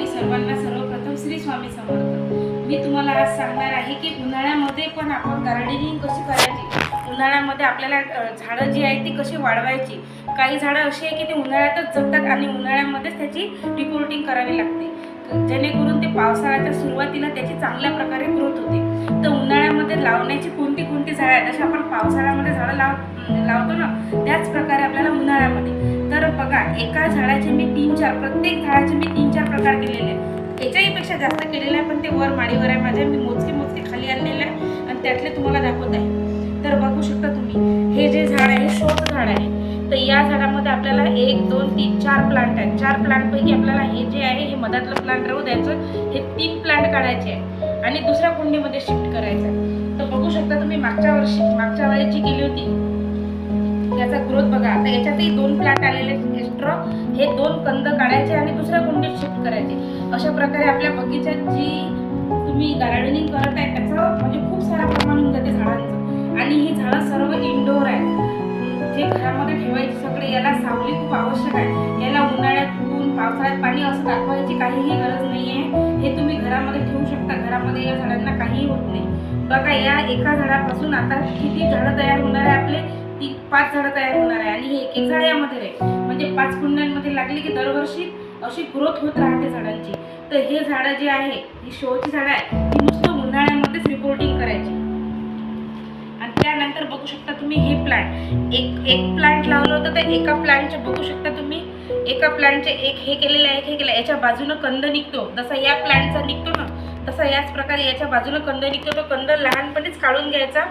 आणि सर्वांना सर्वप्रथम श्री स्वामी समर्थ. मी तुम्हाला आज सांगणार आहे की उन्हाळ्यामध्ये पण आपण गार्डनिंग कशी करायची? उन्हाळ्यामध्ये आपल्याला झाडं जी आहेत ती कशी वाढवायची? काही झाडं अशी आहे की ते उन्हाळ्यातच जगतात आणि उन्हाळ्यामध्येच त्याची रिपोर्टिंग करावी लागते. जेणेकरून ते पावसाळ्याच्या सुरुवातीला त्याची चांगल्या प्रकारे ग्रोथ होते. तर उन्हाळ्यामध्ये लावण्याची कोणती कोणती झाडं आहेत? जशी आपण पावसाळ्यामध्ये झाडं लाव लावतो ना त्याच प्रकारे आपल्याला उन्हाळ्यामध्ये. तर बघा एका झाडाचे मी तीन चार प्रत्येक झाडाचे मी तीन चार प्रकार केलेले. आहे याच्याही पेक्षा जास्त केलेलं आहे पण ते वर माडीवर आहे माझ्या. मी मोजके मोजके खाली आणलेले आहे आणि त्यातले तुम्हाला दाखवत आहे. तर बघू शकता तुम्ही हे जे झाड आहे शोच झाड आहे. तर या झाडामध्ये आपल्याला एक दोन तीन चार प्लांट आहेत. चार प्लांटपैकी आपल्याला हे जे आहे हे मधातलं प्लांट राहू द्यायचं. हे तीन प्लांट काढायचे आहे आणि दुसऱ्या कुंडीमध्ये शिफ्ट करायचं आहे. तर बघू शकता तुम्ही मागच्या वर्षी मागच्या वेळेची केली होती. आता याच्यातही दोन फ्लॅट आलेले एक्स्ट्रा हे दोन कंद काढायचे आणि दुसऱ्या कुंडीत शिफ्ट करायचे. अशा प्रकारे आपल्या बगीचात जी तुम्ही गार्डनिंग करत आहे त्याचं म्हणजे खूप सारा प्रमाण होऊन जाते झाडांचं. आणि ही झाडं सर्व इनडोअर आहेत. जे घरामध्ये ठेवायचे सगळे याला सावली खूप आवश्यक आहे. याला उन्हाळ्यात ऊन पावसाळ्यात पाणी असं दाखवायची काहीही गरज नाही आहे हे तुम्ही घरामध्ये ठेवू शकता. घरामध्ये या झाडांना काहीही होत नाही. बघा या एका झाडापासून आता किती झाडं तयार होणार आहे आपले? पाच झाडं तयार होणार आहे आणि हे एक एक झाड यामध्ये आहे म्हणजे पाच कुंड्यांमध्ये लागली की दरवर्षी अशी ग्रोथ होत राहते झाडांची. तर हे झाडं जे आहे ही शोची झाडं आहे ही नुसतं उन्हाळ्यामध्येच रिपोर्टिंग करायची. आणि त्यानंतर बघू शकता तुम्ही हे प्लांट एक एक प्लांट लावलं होतं तर एका प्लांटचे बघू शकता तुम्ही. एका प्लांटचे एक हे केलेलं आहे एक हे केलं याच्या बाजूनं कंद निघतो. जसा या प्लांटचा निघतो ना तसा याच प्रकारे याच्या बाजूनं कंद निघतो. तो कंद लहानपणीच काढून घ्यायचा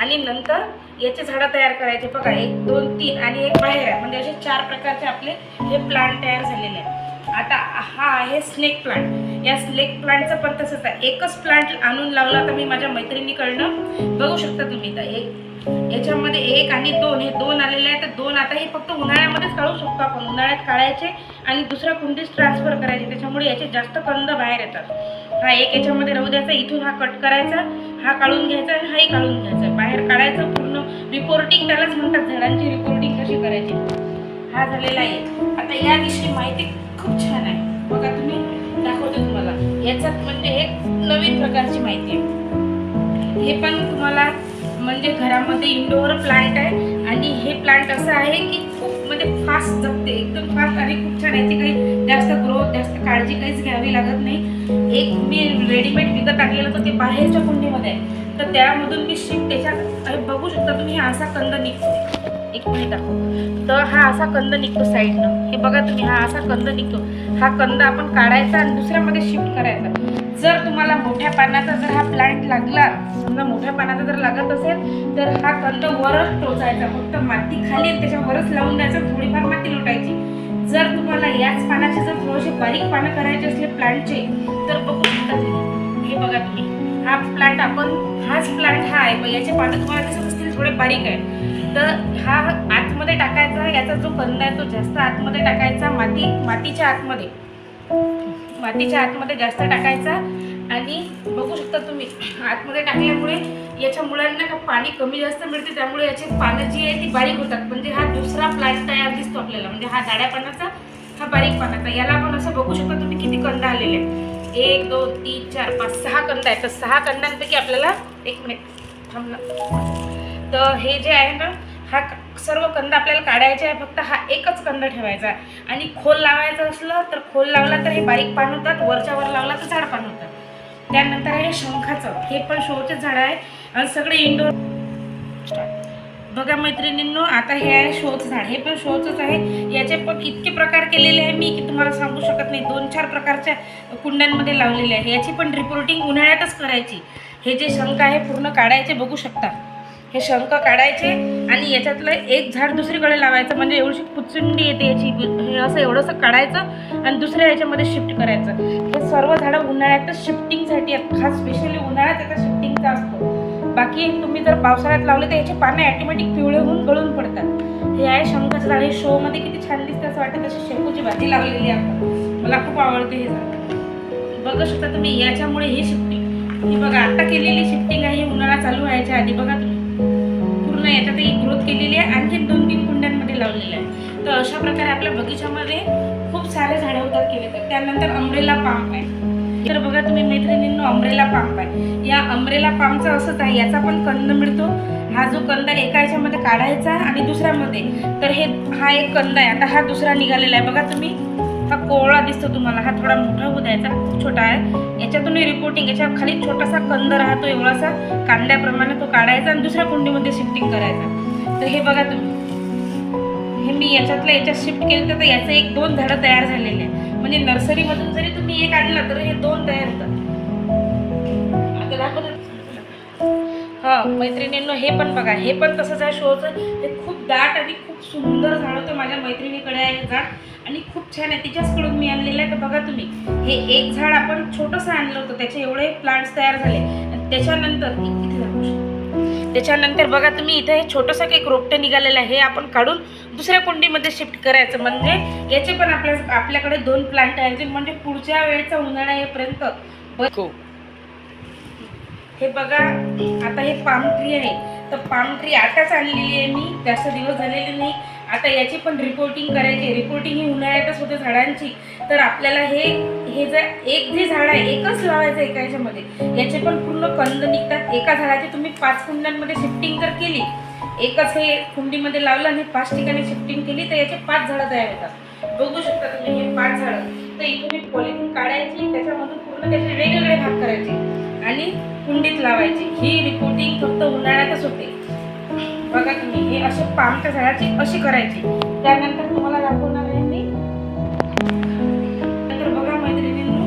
आणि नंतर याचे झाडं तयार करायचे. बघा एक दोन तीन आणि एक बाहेर आहे. म्हणजे असे चार प्रकारचे आपले हे प्लांट तयार झालेले आहेत. आता हा आहे स्नेक प्लांट या स्नेक प्लांटचं पण तसंच आहे. एकच प्लांट आणून लावला तर मी माझ्या मैत्रिणीकडनं. बघू शकता तुम्ही तर एक याच्यामध्ये एक आणि दोन. हे दोन आलेले आहेत. तर दोन आता हे फक्त उन्हाळ्यामध्येच काढू शकतो आपण. उन्हाळ्यात काढायचे आणि दुसऱ्या कुंडीत ट्रान्सफर करायचे. त्याच्यामुळे याचे जास्त कंद बाहेर येतात. हा एक याच्यामध्ये राहू द्यायचा इथून हा कट करायचा हा काढून घ्यायचा आणि हाही काढून घ्यायचा. बाहेर काढायचं पूर्ण रिपोर्टिंग त्यालाच म्हणतात झाडांची रिपोर्टिंग कशी करायची? हा झालेला आहे. आता या दिवशी माहिती खूप छान आहे. बघा तुम्ही दाखवतो तुम्हाला. याच्यात म्हणजे एक नवीन प्रकारची माहिती आहे. हे पण तुम्हाला म्हणजे घरामध्ये इंडोअर प्लांट आहे आणि हे प्लांट असं आहे की खूप म्हणजे फास्ट जगते एकदम फास्ट आणि खूप छान याची काही जास्त ग्रोथ जास्त काळजी काहीच घ्यावी लागत नाही. एक मी रेडीमेड विकत टाकलेलं होतं ते बाहेरच्या कुंडीमध्ये. आहे तर त्यामधून मी शिफ्ट त्याच्यात बघू शकता तुम्ही हा असा कंद निघतो एक मिनिट दाखव. तर हा असा कंद निघतो साईडनं हे बघा तुम्ही हा असा कंद निघतो. हा कंद आपण काढायचा आणि दुसऱ्यामध्ये शिफ्ट करायचा. जर तुम्हाला मोठ्या पानाचा जर हा प्लांट लागला समजा मोठ्या पानाचा जर लागत असेल तर हा कंद वरच टोचायचा. फक्त माती खाली त्याच्यावरच त्याच्या वरच लावून द्यायचं. थोडीफार माती लुटायची. जर तुम्हाला याच पानाचे जर थोडेसे बारीक पानं करायचे असले प्लांटचे तर बघू शकता तुम्ही. हे बघा तुम्ही. हा प्लांट आपण हाच प्लांट हा आहे पण याचे पानं तुम्हाला दिसत असतील थोडे बारीक आहे तर हा आतमध्ये टाकायचा याचा जो कंद आहे तो जास्त आतमध्ये टाकायचा माती मातीच्या आतमध्ये. मातीच्या आतमध्ये जास्त टाकायचा. आणि बघू शकता तुम्ही आतमध्ये टाकल्यामुळे याच्या मुलांना का पाणी कमी जास्त मिळते त्यामुळे याची पानं जी आहे ती बारीक होतात. म्हणजे हा दुसरा प्लांट तयार दिसतो आपल्याला. म्हणजे हा जाड्या पानाचा हा बारीक पानाचा याला आपण असं बघू शकता तुम्ही किती कंद आलेले आहेत. एक दोन तीन चार पाच सहा कंद आहेत. तर सहा कंदांपैकी आपल्याला एक मिनिट थांबला तर हे जे आहे ना हा क- सर्व कंद आपल्याला काढायचे आहे. फक्त हा एकच कंद ठेवायचा आहे. आणि खोल लावायचं असलं तर खोल लावला तर हे बारीक पान होतात. वरच्या वर लावला तर झाड पान होतात. त्यानंतर आहे शंखाचं. हे पण शोचे झाड आहे. आणि सगळे इंडोर बघा मैत्रिणींनो आता हे आहे शोच झाड. हे पण शोचच आहे. याचे पण इतके प्रकार केलेले आहे मी की तुम्हाला सांगू शकत नाही. दोन चार प्रकारच्या कुंड्यांमध्ये लावलेले आहे. याची पण रिपोर्टिंग उन्हाळ्यातच करायची. हे जे शंख आहे पूर्ण काढायचे बघू शकता. हे शंख काढायचे आणि याच्यातलं एक झाड दुसरीकडे लावायचं. म्हणजे एवढी पुचुंडी येते याची. हे असं एवढंसं काढायचं आणि दुसऱ्या याच्यामध्ये शिफ्ट करायचं. हे सर्व झाडं उन्हाळ्यातच शिफ्टिंगसाठी आहेत. खास स्पेशली उन्हाळ्यात याचा शिफ्टिंगचा असतो. बाकी तुम्ही जर पावसाळ्यात लावले तर याचे पानं ॲटोमॅटिक पिवळे होऊन गळून पडतात. हे आहे शंखाचं झाड. हे शोमध्ये किती छान दिसतं असं वाटतं. तशी शेपूची भाजी लावलेली आहे आपण. मला खूप आवडते हे झाड. बघू शकता तुम्ही याच्यामुळे ही शिफ्टिंग ही बघा आता केलेली शिफ्टिंग आहे. ही उन्हाळा चालू व्हायच्या आधी बघा तुम्ही. पूर्ण याच्यात ही ग्रोथ केलेली आहे. आणखी दोन तीन कुंड्यांमध्ये लावलेली आहे. तर अशा प्रकारे आपल्या बगीच्यामध्ये खूप सारे झाडं होतात केले तर. त्यानंतर अमरेला पाम आहे. तर बघा तुम्ही मैत्रिणींनो अमरेला पाम आहे या अमरेला पामचं असंच आहे याचा पण कंद मिळतो. हा जो कंद एका याच्यामध्ये काढायचा आणि दुसऱ्यामध्ये. तर हे हा एक कंद आहे. आता हा दुसरा निघालेला आहे. बघा तुम्ही हा कोवळा दिसतो तुम्हाला. हा थोडा मोठा होऊ द्यायचा छोटा आहे. याच्यातून रिपोर्टिंग याच्या खाली छोटासा कंद राहतो एवढासा. कांद्याप्रमाणे तो काढायचा आणि दुसऱ्या कुंडीमध्ये शिफ्टिंग करायचा. तर हे बघा तुम्ही. हे मी याच्यातलं याच्यात शिफ्ट केलं तर याचं एक दोन झाडं तयार झालेले आहे म्हणजे नर्सरीमधून जरी तुम्ही एक आणला तर हे दोन तयार होतात. आता हा मैत्रिणींनो हे पण बघा हे पण तसंच आहे शोचं. हे खूप दाट आणि खूप सुंदर झाड होतं. माझ्या मैत्रिणीकडे आहे झाड. आणि खूप छान आहे. तिच्याचकडून मी आणलेलं आहे. तर बघा तुम्ही हे एक झाड आपण छोटंसं आणलं होतं. त्याचे एवढे प्लांट्स तयार झाले. आणि त्याच्यानंतर इथे त्याच्यानंतर बघा तुम्ही इथं हे छोटंसं एक रोपटं निघालेलं आहे. हे आपण काढून दुसऱ्या कुंडीमध्ये शिफ्ट करायचं. म्हणजे याचे पण आपल्या आपल्याकडे दोन प्लांट होतील म्हणजे पुढच्या वेळेचा उन्हाळा येईपर्यंत. हे बघा आता हे पाम ट्री आहे. तर पाम ट्री आताच आणलेली आहे मी. जास्त दिवस झालेले नाही. आता याची पण रिपोर्टिंग करायची. रिपोर्टिंग ही उन्हाळ्यातच होते झाडांची. तर आपल्याला हे हे जर एक जे झाड आहे एकच लावायचं एका याच्यामध्ये? याचे पण पूर्ण कंद निघतात. एका झाडाची तुम्ही पाच कुंड्यांमध्ये शिफ्टिंग जर केली एकच हे कुंडीमध्ये लावलं आणि पाच ठिकाणी शिफ्टिंग केली तर याचे पाच झाडं तयार होतात. बघू शकता तुम्ही हे पाच झाडं. तर इथून एक पॉलिथिन काढायची त्याच्यामधून पूर्ण त्याचे वेगवेगळे भाग करायचे आणि कुंडीत लावायची. ही रिपोर्टिंग फक्त उन्हाळ्यातच होते. बघा तुम्ही हे असे पामच्या झाडाची अशी करायची. त्यानंतर तुम्हाला दाखवणार आहे मी. नंतर बघा मैत्रिणींनो.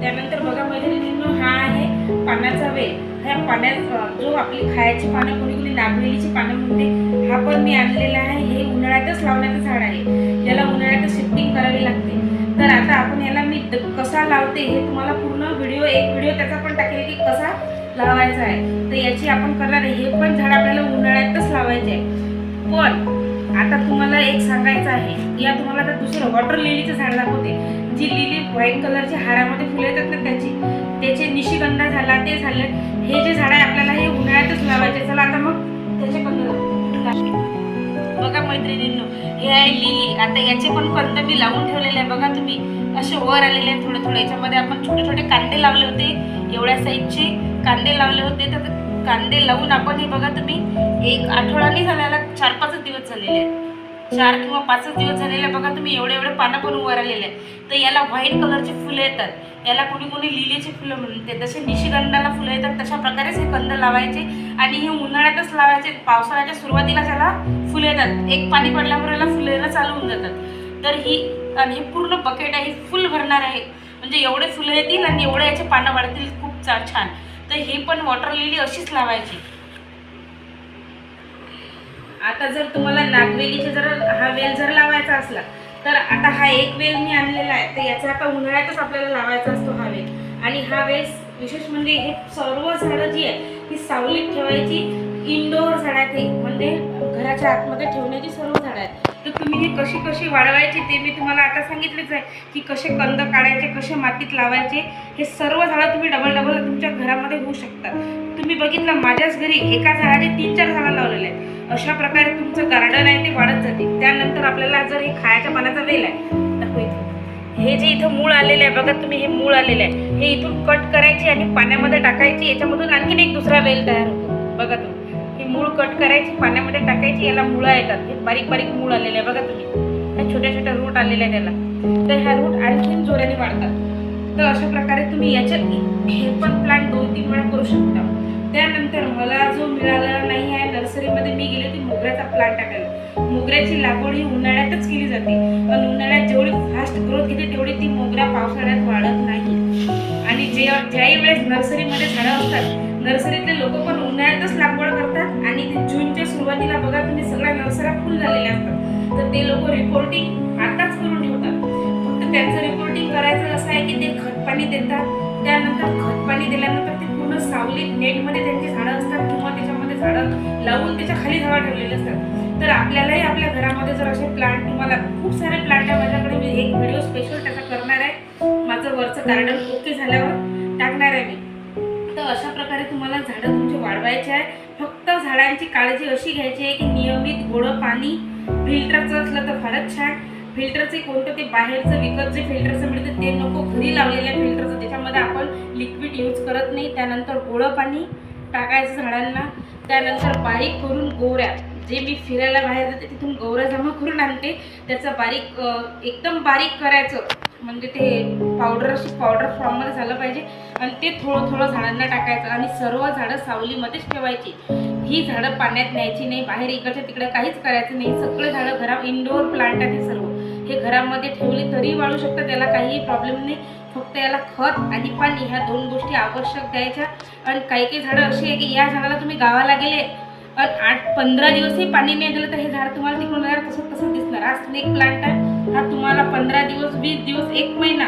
त्यानंतर बघा मैत्रिणींनो हा आहे पाण्याचा वेल. ह्या पाण्यात जो आपली खायची पानं कोणी कोणी नागवेलीची पानं म्हणते हा पण मी आणलेला आहे. हे उन्हाळ्यातच लावण्याचं झाड आहे. याला उन्हाळ्यातच शिफ्टिंग करावी लागते. तर आता आपण याला मी कसा लावते हे तुम्हाला पूर्ण व्हिडिओ एक व्हिडिओ त्याचा पण टाकेल की कसा लावायचा आहे. तर याची आपण करणार आहे. हे पण झाड आपल्याला उन्हाळ्यातच लावायचे आहे. पण आता तुम्हाला एक सांगायचं आहे. या तुम्हाला आता दुसरं वॉटर लिलीचं झाड दाखवते. जी लिली व्हाईट कलरच्या हारामध्ये फुलं येतात ना त्याची त्याचे झाला ते झालं. हे जे झाड आहे आपल्याला हे उन्हाळ्यातच लावायचे. चला आता मग त्याचे कंद बघा मैत्रिणींनो हे आहे लिली. आता याचे पण कंद मी लावून ठेवलेले आहे. बघा तुम्ही असे वर आलेले आहेत थोडे थोडे. याच्यामध्ये आपण छोटे छोटे कांदे लावले होते. एवढ्या साईजचे कांदे लावले होते. तर कांदे लावून आपण हे बघा तुम्ही एक आठवडा नाही झाल्याला चार पाचच दिवस झालेले आहेत. चार किंवा पाचच दिवस झालेले बघा तुम्ही एवढे एवढे पानं पण उभारलेले आलेले आहेत. तर याला व्हाईट कलरची फुलं येतात. याला कोणी कोणी लिलीची फुलं म्हणते. जसे निशिगंधाला फुलं येतात तशा प्रकारेच हे कंद लावायचे आणि हे उन्हाळ्यातच लावायचे. पावसाळ्याच्या सुरुवातीला त्याला फुलं येतात एक पाणी पडल्यावर याला फुलं यायला चालू होऊन जातात. तर ही आणि हे पूर्ण बकेट आहे फुल भरणार आहे. म्हणजे एवढे फुलं येतील आणि एवढे याचे पानं वाढतील खूप छान. तर हे पण वॉटर लिली अशीच लावायची. आता जर तुम्हाला नागवेलीचे जर हा वेल जर लावायचा असला तर आता हा एक वेल मी आणलेला आहे तर याचा आता उन्हाळ्यातच आपल्याला लावायचा असतो हा वेल. आणि हा वेल विशेष म्हणजे हे सर्व झाडं जी आहे ती सावलीत ठेवायची इनडोअर झाड आहेत हे म्हणजे घराच्या आतमध्ये ठेवण्याची सर्व झाडं आहेत. तर तुम्ही हे कशी कशी वाढवायची ते मी तुम्हाला आता सांगितलेच आहे की कसे कंद काढायचे कसे मातीत लावायचे हे सर्व झाडं तुम्ही डबल डबल तुमच्या घरामध्ये होऊ शकतात. तुम्ही बघितलं माझ्याच घरी एका झाडाचे तीन चार झाडं लावलेले आहेत. अशा प्रकारे तुमचं गार्डन आहे ते वाढत जाते. त्यानंतर आपल्याला जर हे खायच्या पानाचा वेल आहे हो हे जे इथं मूळ आलेलं आहे बघा तुम्ही हे मूळ आलेलं आहे. हे इथून कट करायची आणि पाण्यामध्ये टाकायची याच्यामधून आणखीन एक दुसरा वेल तयार होतो. बघा तुम्ही. ही मूळ कट करायची पाण्यामध्ये टाकायची याला मुळं येतात. हे बारीक बारीक मूळ आलेले आहे बघा तुम्ही. ह्या छोट्या छोट्या रूट आलेल्या आहे त्याला तर ह्या रूट आणखीन जोराने वाढतात. तर अशा प्रकारे तुम्ही याच्यात हे पण प्लांट दोन तीन वेळा करू शकता. त्यानंतर मला जो मिळाला नाही आहे नर्सरीमध्ये मी गेले ती मोगऱ्याचा प्लांट टाकायला. मोगऱ्याची लागवड ही उन्हाळ्यातच केली जाते. पण उन्हाळ्यात जेवढी फास्ट ग्रोथ घेते तेवढी ती मोगरा पावसाळ्यात वाढत नाही. आणि जे ज्याही वेळेस नर्सरीमध्ये झाडं असतात नर्सरीतले लोक पण उन्हाळ्यातच लागवड करतात आणि ते जूनच्या सुरुवातीला बघा तुम्ही सगळ्या नर्सऱ्या फुल झालेल्या असतात. तर ते लोक रिपोर्टिंग आताच करून ठेवतात. फक्त त्यांचं रिपोर्टिंग करायचं असं आहे की ते खत पाणी देतात त्यानंतर खत पाणी दिल्यानंतर ते पूर्ण सावलीत नेटमध्ये त्यांची झाडं असतात किंवा त्याच्यामध्ये झाडं लावून त्याच्याखाली झाडं ठेवलेली असतात. तर आपल्यालाही आपल्या घरामध्ये जर असे प्लांट तुम्हाला खूप सारे प्लांट आहे माझ्याकडे. मी एक व्हिडिओ स्पेशल त्याचा करणार आहे. माझं वरचं गार्डन ओके झाल्यावर टाकणार आहे मी. तर अशा प्रकारे तुम्हाला झाडं तुमची वाढवायची आहे. फक्त झाडांची काळजी अशी घ्यायची आहे की नियमित गोडं पाणी फिल्टरचं असलं तर फारच छान. फिल्टरचे कोणतं ते बाहेरचं विकत जे फिल्टरचं मिळतं ते नको घरी लावलेल्या फिल्टरचं. त्याच्यामध्ये आपण लिक्विड यूज करत नाही. त्यानंतर गोळं पाणी टाकायचं झाडांना. त्यानंतर बारीक करून गोवऱ्या. जे मी फिरायला बाहेर जाते तिथून गोवऱ्या जमा करून आणते. त्याचं बारीक एकदम बारीक करायचं. म्हणजे ते पावडर अशी पावडर फॉर्ममध्ये झालं पाहिजे. आणि ते थोडं थोडं झाडांना टाकायचं. आणि सर्व झाडं सावलीमध्येच ठेवायची. ही झाडं पाण्यात न्यायची नाही. बाहेर इकडच्या तिकडे काहीच करायचं नाही. सगळे झाडं घरा इनडोअर प्लांट आहे सर्व. हे घरामध्ये ठेवली तरी वाढू शकतात त्याला काहीही प्रॉब्लेम नाही. फक्त याला खत आणि पाणी ह्या दोन गोष्टी आवश्यक द्यायच्या. आणि काही काही झाडं अशी आहे की या झाडाला तुम्ही गावाला गेले आणि आठ पंधरा दिवसही पाणी नाही दिलं तर हे झाड तुम्हाला तिकडून जाणार तसं तसं दिसणार. हा स्नेक प्लांट आहे. हा तुम्हाला पंधरा दिवस वीस दिवस एक महिना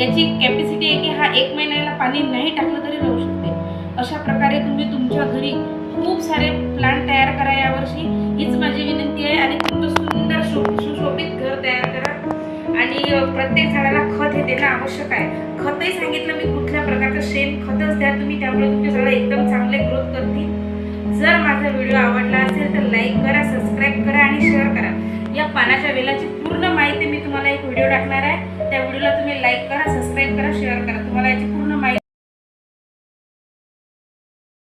याची कॅपॅसिटी आहे की हा एक महिन्याला पाणी नाही टाकलं तरी राहू शकते. अशा प्रकारे तुम्ही तुमच्या घरी खूप सारे प्लांट तयार करा यावर्षी. हीच माझी विनंती आहे आणि तुमचं सुंदर शो सुशोभित घर तयार करा. आणि प्रत्येक झाडाला खत हे देणं आवश्यक आहे. खतही सांगितलं मी कुठल्या प्रकारचं शेण खतच द्या तुम्ही त्यामुळे तुमचे झाडं एकदम चांगले ग्रोथ करतील. जर माझा व्हिडिओ आवडला असेल तर लाईक करा सबस्क्राईब करा आणि शेअर करा. या पानाच्या वेलाची पूर्ण माहिती मी तुम्हाला एक व्हिडिओ टाकणार आहे. त्या व्हिडिओला तुम्ही लाईक करा सबस्क्राईब करा शेअर करा. तुम्हाला याची